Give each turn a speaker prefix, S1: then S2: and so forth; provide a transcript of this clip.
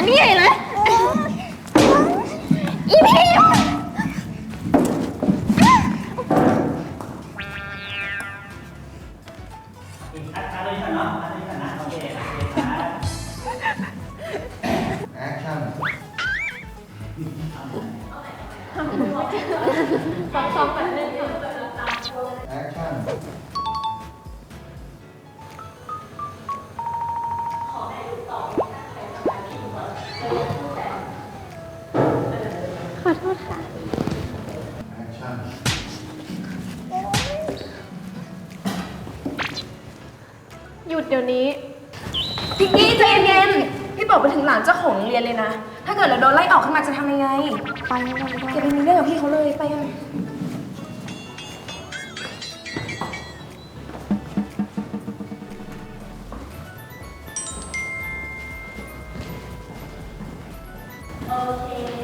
S1: านี่ใหญ่เลยอี
S2: พี
S3: แอคชั่น ขอโทษค่ะ
S2: action
S3: หยุดเดี๋ยวนี้
S4: พิกกี้ใจเย็นๆพี่บอกไปถึงหลานเจ้าของโรงเรียนเลยนะ ถ้าเกิดเราโดนไล่ออกขึ้นมาจะทำยังไง
S3: ไปแล้วไปแล้ว
S4: อย่าไปมีเรื่องกับพี่เขาเลยไปกัน
S5: โอเค